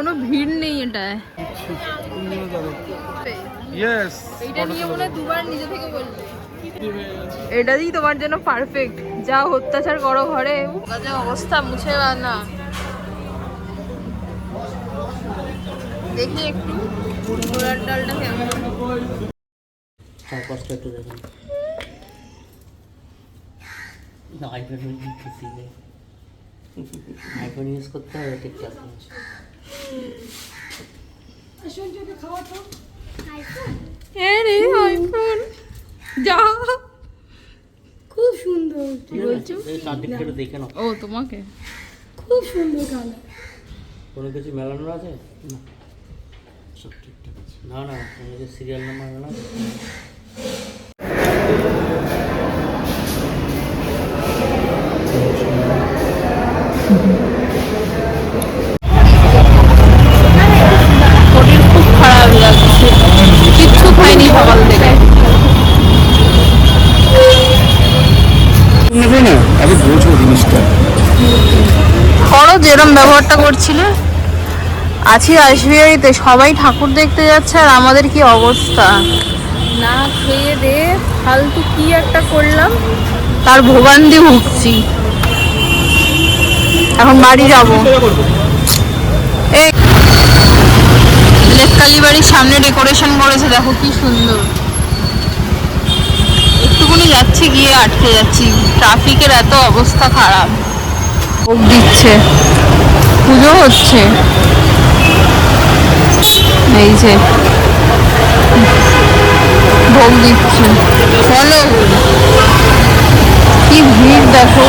কোনো ভিড় নেই এটায়। ইয়েস এইটা নিয়ে মনে হয় দুবার নিজে থেকে বলবে। এটাই তোমার জন্য পারফেক্ট যা অত্যাচার করো ঘরে। বাজে অবস্থা মুছে না। দেখি একটু ছোলার ডালটা কেমন। হ্যাঁ কষ্ট একটু দেখুন। আইফোন আইফোন ইউজ করতে হবে। ঠিকঠাক হ্যাঁ যা। খুব সুন্দর ঠিক আছে এই চারদিকটা দেখে নাও। ও তোমাকে? খুব সুন্দর কালার। কোনো কিছু মেলানো আছে? না। সব ঠিকঠাক আছে। না না কোনো কিছু সিরিয়াল নাম্বার মেলানো আছে? শরীর করো ব্যবহারটা করছিলে? আছি আসবিআইতে সবাই ঠাকুর দেখতে যাচ্ছে আর আমাদের কি অবস্থা? না খেয়ে দে ফালতু কি একটা করলাম? তার ভোগান্তি ভুগছি। এখন বাড়ি যাব। এই। বাড়ির সামনে ডেকোরেশন করেছে দেখো কি সুন্দর। একটুকুনি যাচ্ছি গিয়ে আটকে যাচ্ছি। ট্রাফিকের এত অবস্থা খারাপ। ভোগ দিচ্ছে। পুজো হচ্ছে। এই যে। ভোগ দিচ্ছে। চলো কি ভিড় দেখো।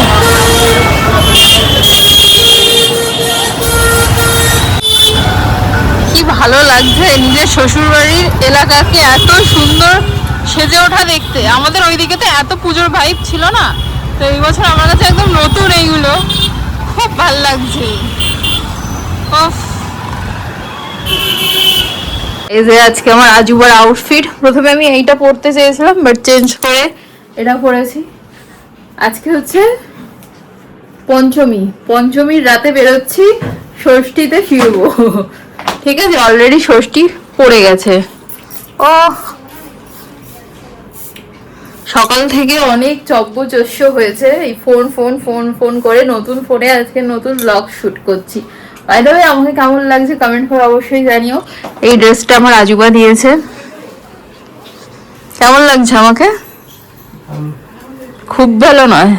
কি ভালো লাগছে নিজের শ্বশুর বাড়ির এলাকাকে এত সুন্দর সেজে ওঠা দেখতে। আমাদের ওইদিকে তো এত পুজোর ভাইব ছিল না। তো এই বছর আমার কাছে একদম নতুন এইগুলো। খুব ভালো লাগছে। এই যে আজকে আমার আজুবার আউটফিট প্রথমে আমি এইটা পরতে চেয়েছিলাম বাট চেঞ্জ করে এটা পরেছি। আজকে হচ্ছে পঞ্চমী। পঞ্চমীর রাতে বেরোচ্ছি, ষষ্ঠীতে ফিরবো। ঠিক আছে অলরেডি ষষ্ঠী পড়ে গেছে। ও সকাল থেকে অনেক চব্যচস্য হয়েছে। এই ফোন ফোন ফোন ফোন করে নতুন ফোনে আজকে নতুন ব্লগ শুট করছি। বাই দ্য আমাকে কেমন লাগছে কমেন্ট করে অবশ্যই জানিও। এই ড্রেসটা আমার আজুবা দিয়েছে। কেমন লাগছে আমাকে? খুব ভালো নয়।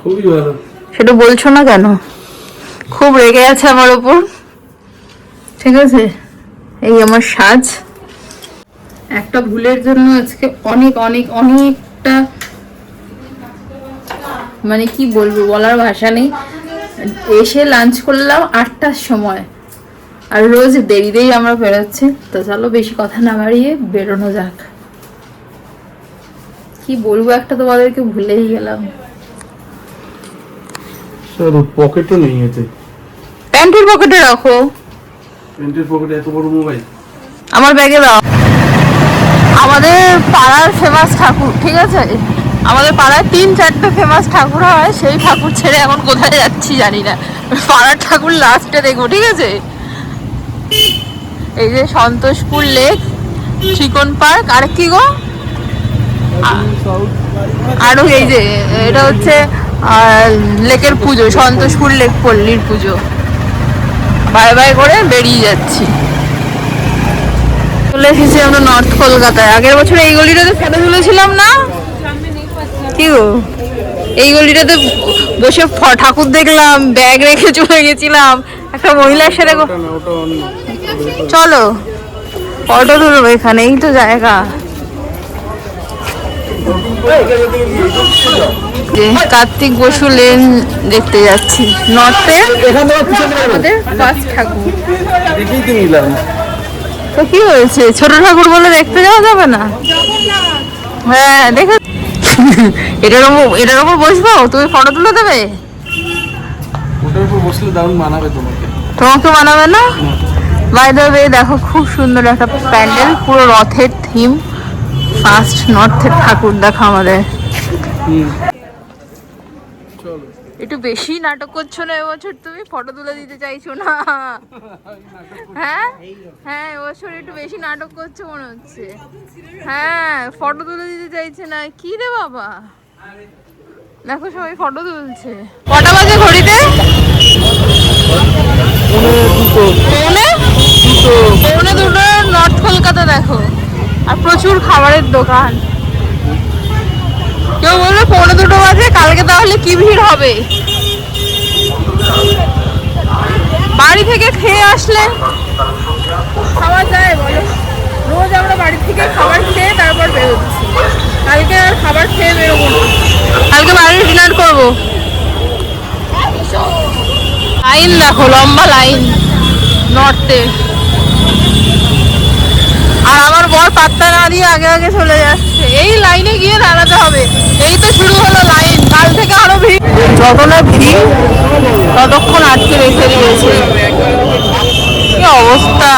খুবই ভালো। সেটা বলছো না কেন? খুব রেগে আছে আমার ওপর। ঠিক আছে? এই আমার সাজ। একটা ভুলের জন্য আজকে অনেক অনেক অনেকটা মানে কি বলব বলার ভাষা নেই। এসে লাঞ্চ করলাম আটটার সময়। আর রোজ দেরিতেই আমরা বেরোচ্ছি। তো চলো বেশি কথা না বাড়িয়ে বেরোনো যাক। কি বলব একটা তোমাদেরকে ভুলেই গেলাম। স্যার পকেটও নেই এতে। প্যান্টের পকেটে রাখো। প্যান্টের পকেটে এত বড় মোবাইল আমার ব্যাগে দাও। আমাদের পাড়ার ফেমাস ঠাকুর ঠিক আছে? আমাদের পাড়ায় তিন চারটে ফেমাস ঠাকুর হয়, সেই ঠাকুর ছেড়ে এখন কোথায় যাচ্ছি জানি না। পাড়ার ঠাকুর লাস্টে দেখব, ঠিক আছে? এই যে সন্তোষপুর লেক চিকন পার্ক আর কি গো? আরও এই যে, এটা হচ্ছে লেকের পুজো, সন্তোষপুর লেক পল্লীর পুজো। বাই বাই করে বেরিয়ে যাচ্ছি। চলে এসেছি আমরা নর্থ কলকাতায়। আগের বছর এই গলিটাতে ফটো তুলেছিলাম না? কি গো? এই গলিটাতে বসে ঠাকুর দেখলাম ব্যাগ রেখে চলে গেছিলাম। একটা মহিলার সাথে চলো। ফটো তুলবো এখানে, এই তো জায়গা। কার্তিক বসু লেন দেখতে যাচ্ছি। নর্থে ঠাকুর। তো কি হয়েছে? ছোট ঠাকুর বলে দেখতে যাওয়া যাবে না? হ্যাঁ দেখে এটার উপর এটার উপর বসবো? তুমি ফটো তুলে দেবে? ওটার উপর বসলে দারুণ মানাবে তোমাকে। তোমাকে মানাবে না? বাই দ্য ওয়ে দেখো খুব সুন্দর একটা প্যান্ডেল পুরো রথের থিম ফার্স্ট নর্থের ঠাকুর দেখা আমাদের। একটু বেশি নাটক করছ না এবছর তুমি? ফটো তুলে দিতে চাইছো না? হ্যাঁ? হ্যাঁ এবছর একটু বেশি নাটক করছ মনে হচ্ছে। হ্যাঁ ফটো তুলে দিতে চাইছে না। কি রে বাবা? দেখো সবাই ফটো তুলছে। কটা বাজে ঘড়িতে? পৌনে? পৌনে দুটো নর্থ কলকাতা দেখো। আর প্রচুর খাবারের দোকান। কেউ বলবে পৌনে দুটো বাজে কালকে তাহলে কি ভিড় হবে? বাড়ি থেকে খেয়ে আসলে? খাওয়া যায় বলো। রোজ আমরা বাড়ি থেকে খাবার খেয়ে তারপর বেরোচ্ছি। কালকে আর খাবার খেয়ে বেরোবো কালকে বাইরে ডিনার করব। লাইন দেখো লম্বা লাইন নর্থে। আর আমার বর পাত্তা না দিয়ে আগে আগে চলে যাচ্ছে। এই লাইনে গিয়ে দাঁড়াতে হবে। এই তো শুরু হলো লাইন। কাল থেকে আরও ভিড়। যত না ভিড়, ততক্ষণ আটকে রেখে দিয়েছে। কি অবস্থা?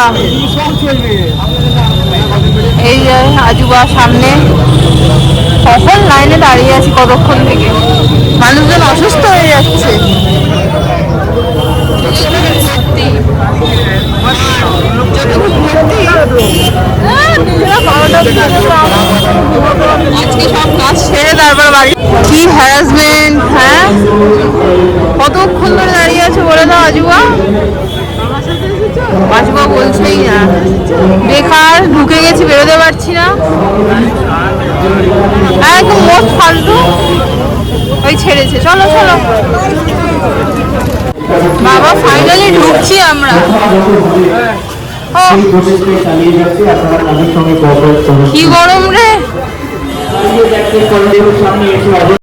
এই যে আজুবা সামনে। কখন লাইনে দাঁড়িয়ে আছি কতক্ষণ থেকে? মানুষজন অসুস্থ হয়ে যাচ্ছে। সত্যি। আজকে সব কাজ ছেড়ে তারপর বাড়ি। কি হ্যারাসমেন্ট হ্যাঁ? কতক্ষণ ধরে দাঁড়িয়ে আছে বলে দাও আজুবা? আজুবা বলছেই না। বেকার, ঢুকে গেছি, বেরোতে পারছি না। একদম মোট ফালতু। ওই ছেড়েছে। চলো চলো। বাবা ফাইনালি ঢুকছি আমরা। কি গরম রে!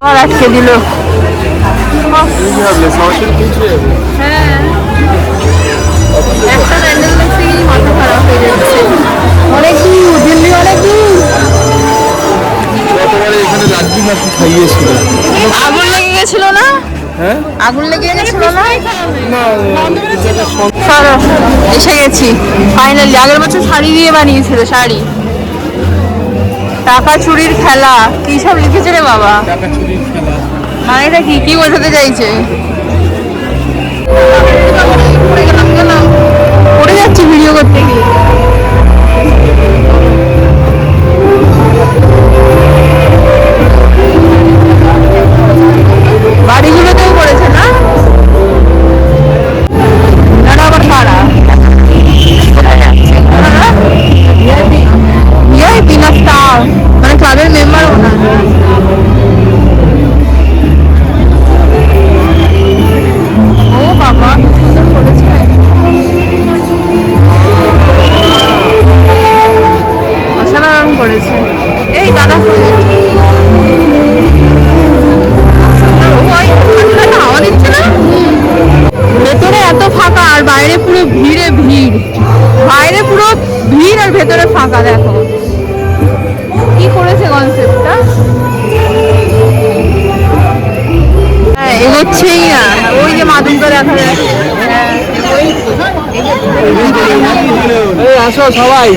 আর আটকে দিল। হ্যাঁ। একটা প্যান্ডেল দেখতে গিয়ে মাথা খারাপ হয়ে যাচ্ছে। অনেক দূর দিল্লি অনেক দূর। এখানে খাইয়েছিল। আগুন লেগে গেছিল না? হ্যাঁ? আগুন লেগে গেছিল না এসে গেছি। ফাইনালি আগের বছর শাড়ি দিয়ে বানিয়েছিল শাড়ি। টাকা চুরির খেলা কি সব লিখেছে রে বাবা? টাকা চুরির খেলা। মানেটা কি কি বোঝাতে চাইছে? পড়ে যাচ্ছি ভিডিও করতে গিয়ে। বাড়িগুলোতেও ভিআইপি না স্টার মানে ক্লাবের মেম্বার ওনা ও বাবা কি সুন্দর সবাই।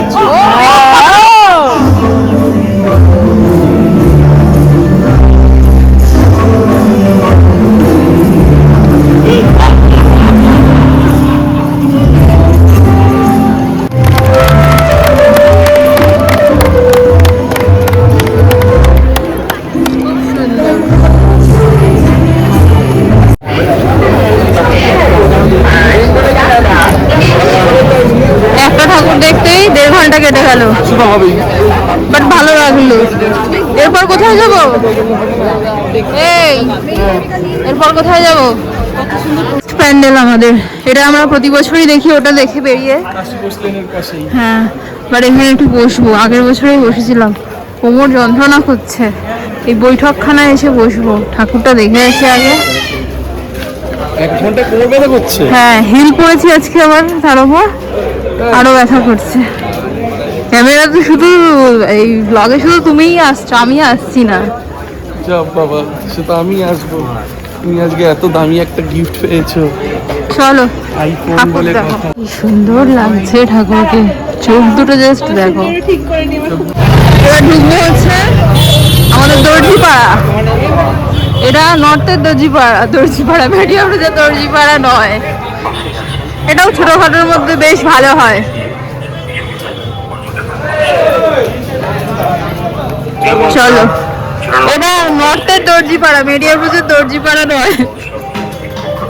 এই এরপর কোথায় যাব? প্যান্ডেল আমাদের। এটা আমরা প্রতি বছরই দেখি ওটা দেখে বেরিয়ে। হ্যাঁ বাট এখানে একটু বসবো। আগের বছরেই বসেছিলাম। কোমর যন্ত্রণা করছে। এই বৈঠকখানায় এসে বসবো। ঠাকুরটা দেখে এসে আগে। এক ঘণ্টা কোমর ব্যথা করছে? হ্যাঁ হিল পরেছি আজকে আবার তার উপর আরও ব্যথা করছে। ক্যামেরা তো শুধু এই ব্লগে শুধু তুমিই আসছো আমি আসছি না। যা বাবা সে তো আমি আসব। তুমি আজকে এত দামি একটা গিফট পেয়েছ। চলো আইফোন বলে কথা। কি সুন্দর লাগছে ঠাকুরকে। চোখ দুটো জাস্ট দেখো। এবার ঢুকবো হচ্ছে আমাদের দর্জিপাড়া। এটা নর্থের দর্জিপাড়া দর্জিপাড়া দর্জিপাড়া নয়। এটাও ছোটখাটোর মধ্যে বেশ ভালো হয়। চলো। এটা নর্থের দর্জিপাড়া মেডিয়াম রোজের দর্জিপাড়া নয়।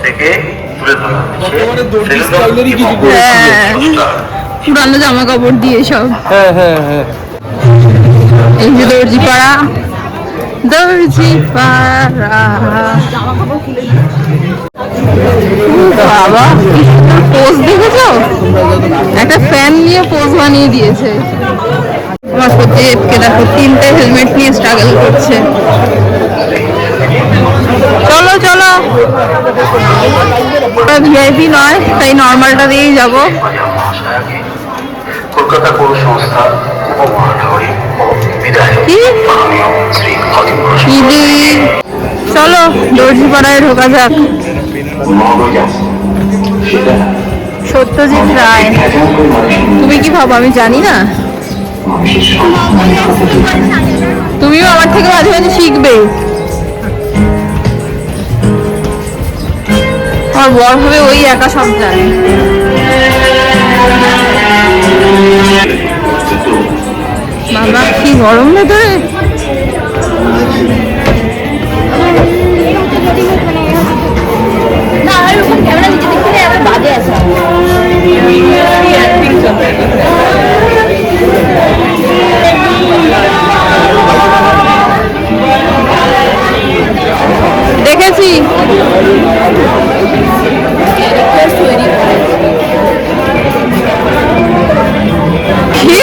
থেকে তুলে ধরা হ্যাঁ পুরানো জামা কাপড় দিয়ে সব। হ্যাঁ হ্যাঁ হ্যাঁ। এই যে দর্জি পাড়া দর্জি পাড়া। বাবা পোজ দেখেছ? একটা ফ্যান নিয়ে পোজ বানিয়ে দিয়েছে। আমার সত্যি দেখো, তিনটে হেলমেট নিয়ে স্ট্রাগল করছে। চলো চলো। ভিআইপি নয়, তাই নর্মালটা দিয়েই যাব। কলকাতা পৌর সংস্থা উপমহানগরী চলো দর্জিপাড়ায় ঢোকা যাক। সত্যজিৎ রায়। তুমি কি ভাবো আমি জানি না? তুমিও আমার থেকে মাঝে মাঝে শিখবে। আমার বর হবে ওই একা সব জানে বাবা কি গরম ভেতরে দেখেছি।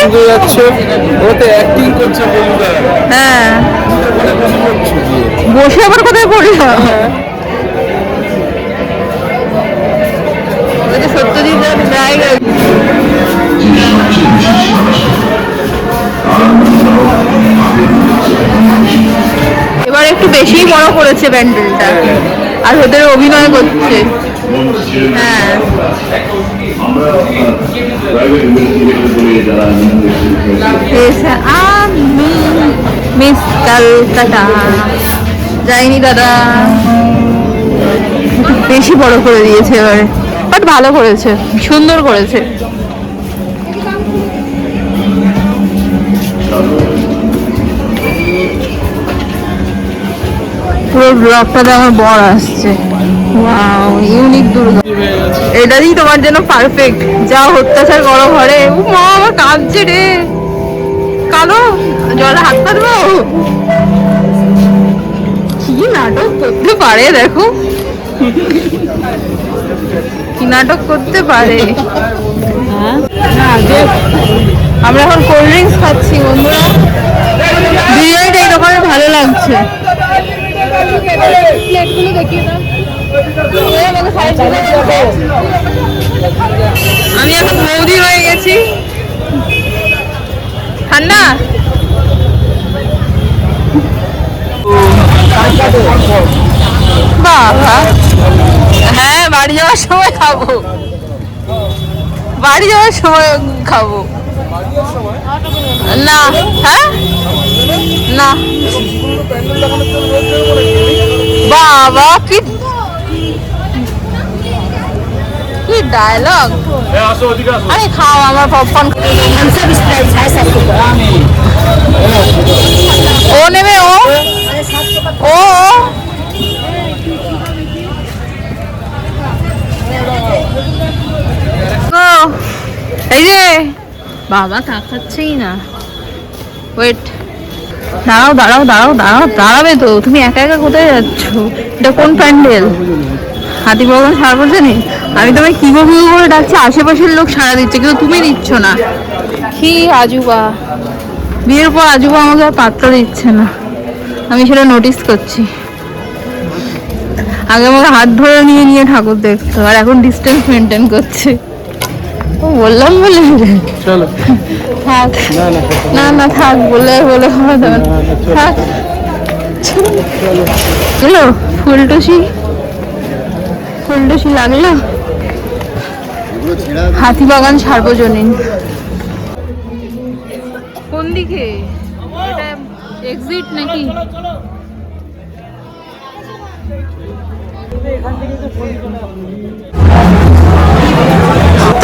কি যাচ্ছে ওতে অ্যাক্টিং করছে হ্যাঁ। বসে আবার কোথায় পড়ল? ওই যে সত্যজিৎ রায় এবার একটু বেশিই বড় করেছে প্যান্ডেলটা আর ভেতরে অভিনয় করছে। হ্যাঁ। এসে আমি মিস কলকাতা। যাইনি, দাদা। বেশি বড় করে দিয়েছে এবারে। বাট ভালো করেছে, সুন্দর করেছে। পুরো ব্লগটাতে আমার বর আসছে। ইউনিক দুর্গা। এটাই তোমার জন্য পারফেক্ট যা অত্যাচার করো ঘরে। মা, আমার কাঁদছে রে। কালো, জলে হাত পা দেবো কি নাটক করতে পারে, দেখো। কি নাটক করতে পারে। হ্যাঁ? আমরা এখন কোল্ড ড্রিঙ্কস খাচ্ছি, বন্ধুরা। বিরিয়ানিটা এই দোকানে ভালো লাগছে। আমি এখন বৌদি হয়ে গেছি। ঠান্ডা? বাবা। হ্যাঁ বাড়ি যাওয়ার সময় খাব। বাড়ি যাওয়ার সময় খাব। না হ্যাঁ? না। বাবা কি কি ডায়লগ আরে খাও আমার পপকর্ন ও নেবে ও? ও এই যে। বাবা তাকাচ্ছেই না। ওয়েট দাঁড়াও দাঁড়াও দাঁড়াও দাঁড়াও দাঁড়াবে তো। তুমি একা একা কোথায় যাচ্ছ? এটা কোন প্যান্ডেল? হাতি বাগান সার্বজনীন আমি তোমায় কি গো কি গো করে ডাকছি? আশেপাশের লোক সারা দিচ্ছে কিন্তু তুমি দিচ্ছ না। কি আজুবা? বিয়ের পর আজুবা আমাকে আর পাত্তা দিচ্ছে না। আমি সেটা নোটিস করছি। আগে আমাকে হাত ধরে নিয়ে নিয়ে ঠাকুর দেখতো আর এখন ডিস্টেন্স মেনটেন করছে। ও বললাম বলে। চলো। থাক। না না, থাক, বলে বলে হবে তো না। থাক। হলো ফুলটুসি। ফুলটুসি লাগল? হাতিবাগান সার্বজনীন। কোন দিকে? এক্সিট নাকি?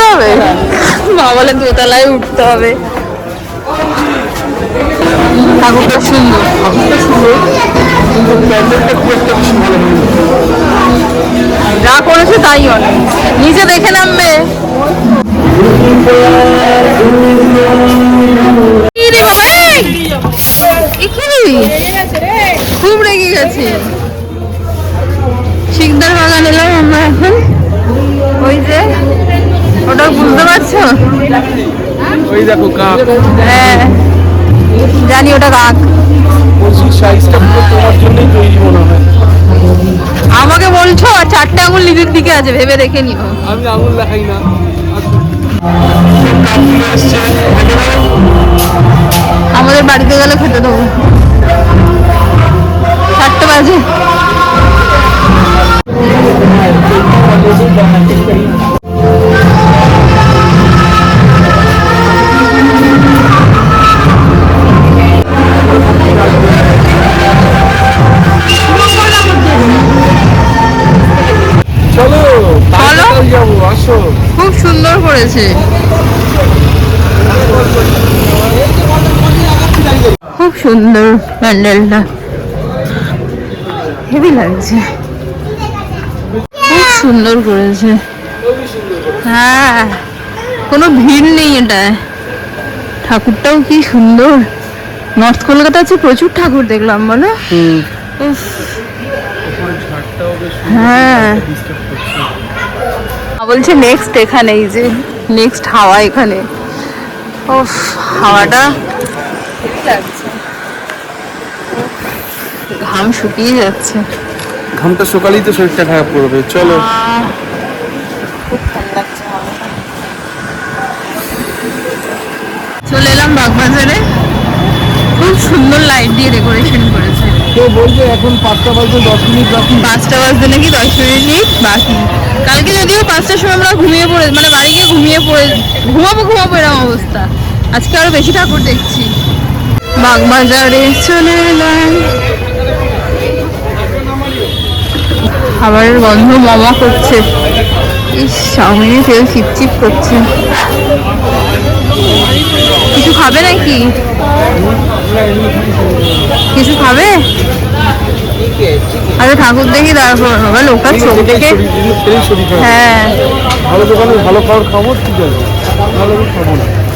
হবে। মা বলে দোতলায় উঠতে হবে। ঠাকুরটা সুন্দর। কিন্তু প্যান্ডেলটা খুব একটা বেশি যা করেছে তাই অনেক। নিচে দেখে নামবে? খুব রেগে গেছে। শিকদার বাগান এলাম আমরা এখন। ওই যে, ওটা বুঝতে পারছ? ওই দেখো কাক। হ্যাঁ। জানি ওটা কাক। বলছি সাইজটা পুরো তোমার জন্যই তৈরি মনে হয়। আমাকে বলছো আর চারটে আঙুল নিজের দিকে আছে ভেবে দেখে নিও। আমি আঙুল দেখাই না। আমাদের বাড়িতে গেলে খেতে দেবো। চারটে বাজে। সুন্দর প্যান্ডেলটা। হেভি লাগছে। খুব সুন্দর করেছে। হ্যাঁ কোনো ভিড় নেই এটায়। ঠাকুরটাও কি সুন্দর। নর্থ কলকাতা আছে প্রচুর ঠাকুর দেখলাম বলো? হ্যাঁ। বলছে নেক্সট এখানে এই যে নেক্সট হাওয়া এখানে। ও হাওয়াটা হেভি লাগছে উফ, ঘাম শুকিয়ে যাচ্ছে। ঘামটা সকালেই তো শরীরটা খারাপ করবে চলো। চলে এলাম বাগবাজারে। খুব সুন্দর লাইট দিয়ে ডেকোরেশন করেছে। কেউ বলবে এখন পাঁচটা বাজে দশ মিনিট বাকি? পাঁচটা বাজতে নাকি দশ মিনিট বাকি? কালকে যদিও পাঁচটার সময় আমরা ঘুমিয়ে পড়ে মানে বাড়ি গিয়ে ঘুমিয়ে পড়ে ঘুমাবো ঘুমাবো এরকম অবস্থা। আজকে আরও বেশি ঠাকুর দেখছি। বাগবাজারে চলে এলাম খাবারের গন্ধ মামা করছে ইস চাউমিনে তেল চিপচিপ করছে কিছু খাবে নাকি কিছু খাবে আরে ঠাকুর দেখি তারপর বাবা লোকটা চোখ হ্যাঁ ভালো দোকানে ভালো খাবার খাব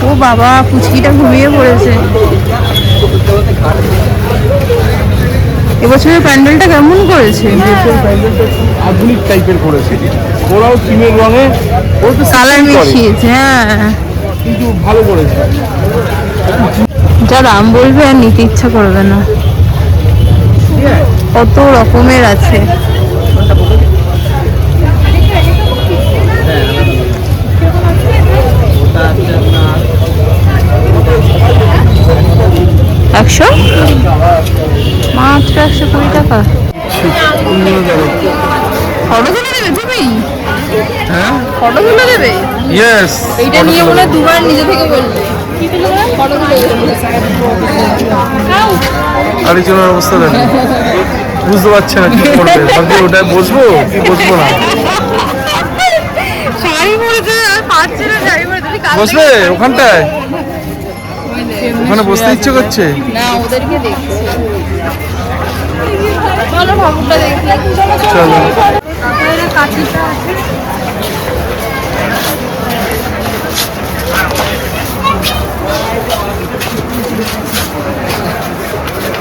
ও বাবা পুচকিটা ঘুমিয়ে পড়েছে এবছরের প্যান্ডেলটা কেমন করেছে? আধুনিক টাইপের করেছে। ওরাও সিমের রঙে কালার মিশিয়েছে হ্যাঁ। কিন্তু ভালো করেছে। যা দাম বলবে আর নিতে ইচ্ছা করবে না। কত রকমের আছে। টাকা ফটো তুলে দেবে তুমি? হ্যাঁ? ফটো তুলে দেবে? ইয়েস এইটা নিয়ে মনে দুবার নিজে থেকে বলবে। আরেকজনের অবস্থা দেখো। বুঝতে পারছে না কি করবে। ভাবছি বসবো কি না। ওখানটায়? ওখানে বসতে ইচ্ছে করছে? না ওদেরকে চলো ঠাকুরটা দেখি। চলো। কাঠিটা আছে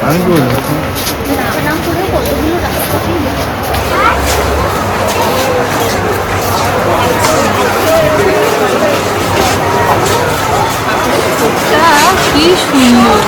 আমি বলব কি সুন্দর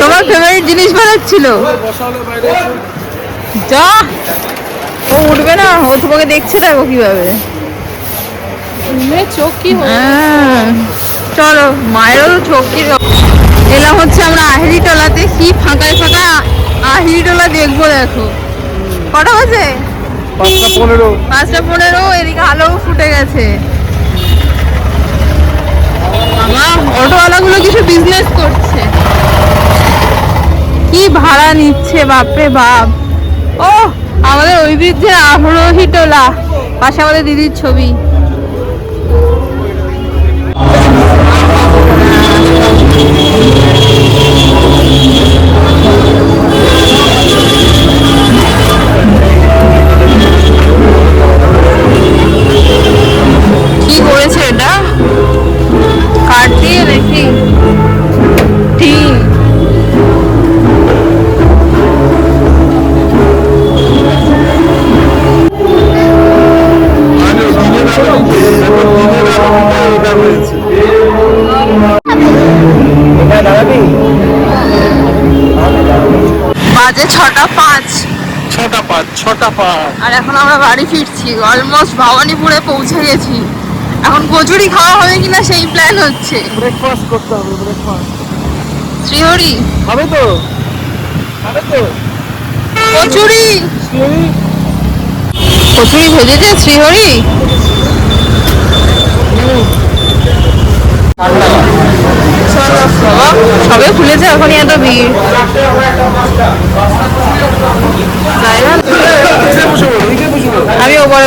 তোমার ফেভারিট জিনিস বানাচ্ছিল যা! ও উঠবে না ও তোমাকে দেখছে দেখো কীভাবে। চোখ কি চলো মায়েরও চোখ কি এলাম হচ্ছে আমরা আহিরি টলাতে কি ফাঁকায় ফাঁকা আহিরি টলা দেখব দেখো। কটা বাজে? পাঁচটা পনেরো। পাঁচটা পনেরো এদিকে আলো ফুটে গেছে। অটোওয়ালাগুলো কিছু বিজনেস করছে। কি ভাড়া নিচ্ছে বাপরে বাপ। ও আমাদের ঐতিহ্যের আগ্রহী টোলা। পাশে আমাদের দিদির ছবি। কি করেছে এটা? কাঠ দিয়ে নাকি? আর এখন আমরা বাড়ি ফিরছি অলমোস্ট ভবানীপুরে পৌঁছে গেছি। এখন কচুরি খাওয়া হবে কিনা সেই প্ল্যান হচ্ছে। ব্রেকফাস্ট করতে হবে ব্রেকফাস্ট শ্রীহরি? হবে তো? হবে তো? কচুরি? কচুরি ভেজেছে শ্রীহরি? সবে খুলেছে এখনই এত ভিড় তাই না? আমি ওপরে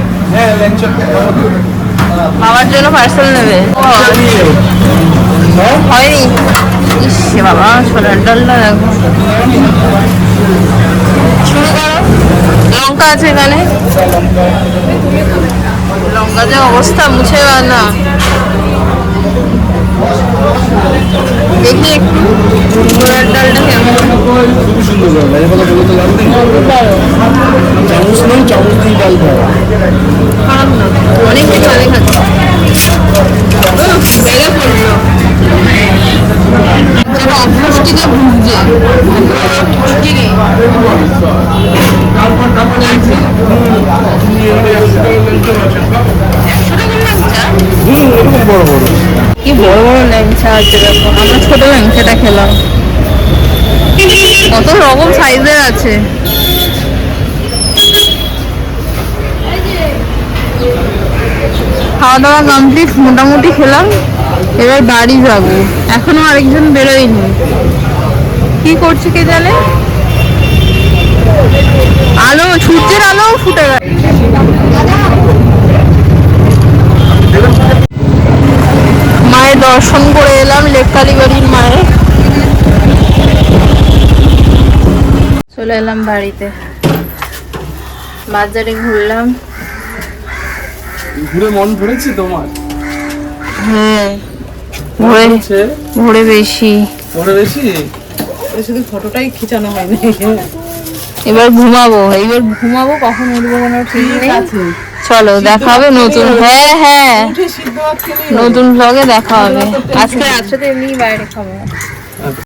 বাবার জন্য পার্সেল নেবে। হয়নি। ইস বাবা ছোলার ডালটা দেখো। শুরু করো। লঙ্কা আছে এখানে। লঙ্কা যে অবস্থা মুছে না। দেখি একটু। ছোলার ডালটা কেমন? খুবই সুন্দর লাগল এই কথা বলতে চামচ নেই চামচ দিয়ে ডাল খাওয়া খারাপ না অনেক কিছু আমি খাচ্ছি বেড়ে পড়ল যেটা অপুষ্টিতে ভুগছে ঠিকই হুম এরকম বড় বড়। কি বড় বড় ল্যাংচা আছে দেখো, আমরা ছোট ল্যাংচাটা খেলাম। কত রকম সাইজের আছে। খাওয়া দাওয়া কমপ্লিট মোটামুটি খেলাম, এবার বাড়ি যাব। এখনও আরেকজন বেরোয়নি। কি করছে কে জানে? আলো, সূর্যের আলো ফুটে গেছে মায়ের দর্শন করে এলাম লেক কালীবাড়ির মায়ের চলে এলাম বাড়িতে। বাজারে ঘুরলাম। ঘুরে মন ভরেছে তোমার? হ্যাঁ ভোরে ভোরে বেশি। ভরে বেশি? শুধু ফটোটাই খিচানো হয়নি। এবার ঘুমাবো। এবার ঘুমাবো কখন উঠবো কোনো ঠিক নেই চলো দেখা হবে নতুন। হ্যাঁ হ্যাঁ। নতুন ব্লগে দেখা হবে। আজকে রাত্রে এমনি বাইরে খাব।